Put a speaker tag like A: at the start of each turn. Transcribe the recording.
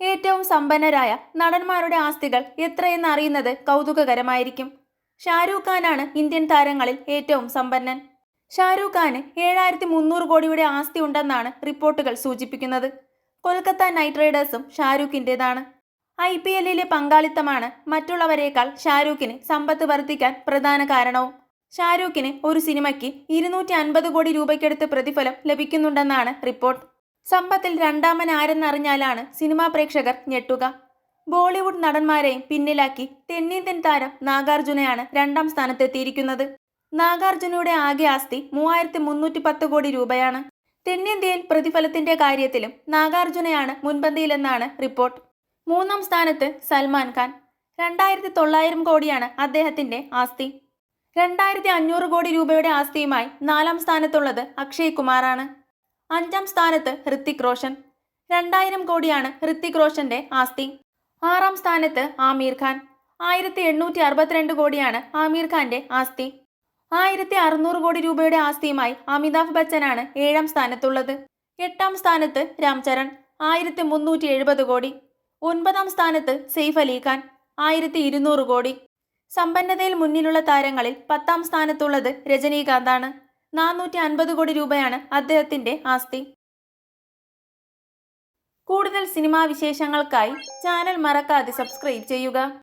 A: ഏറ്റവും സമ്പന്നരായ നടന്മാരുടെ ആസ്തികൾ എത്രയെന്ന് അറിയുന്നത് കൗതുകകരമായിരിക്കും. ഷാരൂഖ് ഖാനാണ് ഇന്ത്യൻ താരങ്ങളിൽ ഏറ്റവും സമ്പന്നൻ. ഷാരൂഖ് ഖാന് ഏഴായിരത്തി മുന്നൂറ് കോടിയുടെ ആസ്തി ഉണ്ടെന്നാണ് റിപ്പോർട്ടുകൾ സൂചിപ്പിക്കുന്നത്. കൊൽക്കത്ത നൈറ്റ് റൈഡേഴ്സും ഷാരൂഖിന്റെതാണ് ഐ പി എല്ലിലെ പങ്കാളിത്തമാണ് മറ്റുള്ളവരെക്കാൾ ഷാരൂഖിന് സമ്പത്ത് വർദ്ധിക്കാൻ പ്രധാന കാരണവും. ഷാരൂഖിന് ഒരു സിനിമയ്ക്ക് ഇരുന്നൂറ്റി അൻപത് കോടി രൂപയ്ക്കടുത്ത് പ്രതിഫലം ലഭിക്കുന്നുണ്ടെന്നാണ് റിപ്പോർട്ട്. സമ്പത്തിൽ രണ്ടാമൻ ആരെന്നറിഞ്ഞാലാണ് സിനിമാ പ്രേക്ഷകർ ഞെട്ടുക. ബോളിവുഡ് നടന്മാരെയും പിന്നിലാക്കി തെന്നിന്ത്യൻ താരം നാഗാർജുനയാണ് രണ്ടാം സ്ഥാനത്തെത്തിയിരിക്കുന്നത്. നാഗാർജുനയുടെ ആകെ ആസ്തി മൂവായിരത്തി മുന്നൂറ്റി പത്ത് കോടി രൂപയാണ്. തെന്നിന്ത്യയിൽ പ്രതിഫലത്തിന്റെ കാര്യത്തിലും നാഗാർജുനയാണ് മുൻപന്തിയിലെന്നാണ് റിപ്പോർട്ട്. മൂന്നാം സ്ഥാനത്ത് സൽമാൻ ഖാൻ. രണ്ടായിരത്തി തൊള്ളായിരം കോടിയാണ് അദ്ദേഹത്തിന്റെ ആസ്തി. രണ്ടായിരത്തി അഞ്ഞൂറ് കോടി രൂപയുടെ ആസ്തിയുമായി നാലാം സ്ഥാനത്തുള്ളത് അക്ഷയ് കുമാറാണ്. അഞ്ചാം സ്ഥാനത്ത് ഹൃത്തിക് റോഷൻ. രണ്ടായിരം കോടിയാണ് ഹൃത്തിക് റോഷന്റെ ആസ്തി. ആറാം സ്ഥാനത്ത് ആമീർ ഖാൻ. ആയിരത്തി എണ്ണൂറ്റി അറുപത്തിരണ്ട് കോടിയാണ് ആമീർ ഖാന്റെ ആസ്തി. ആയിരത്തി അറുന്നൂറ് കോടി രൂപയുടെ ആസ്തിയുമായി അമിതാഭ് ബച്ചനാണ് ഏഴാം സ്ഥാനത്തുള്ളത്. എട്ടാം സ്ഥാനത്ത് രാംചരൺ ആയിരത്തി മുന്നൂറ്റി എഴുപത് കോടി. ഒൻപതാം സ്ഥാനത്ത് സെയ്ഫ് അലി ഖാൻ. ആയിരത്തി ഇരുന്നൂറ് കോടി. സമ്പന്നതയിൽ മുന്നിലുള്ള താരങ്ങളിൽ പത്താം സ്ഥാനത്തുള്ളത് രജനീകാന്താണ്. നാനൂറ്റി അൻപത് കോടി രൂപയാണ് അദ്ദേഹത്തിന്റെ ആസ്തി. കൂടുതൽ സിനിമാ വിശേഷങ്ങൾക്കായി ചാനൽ മറക്കാതെ സബ്സ്ക്രൈബ് ചെയ്യുക.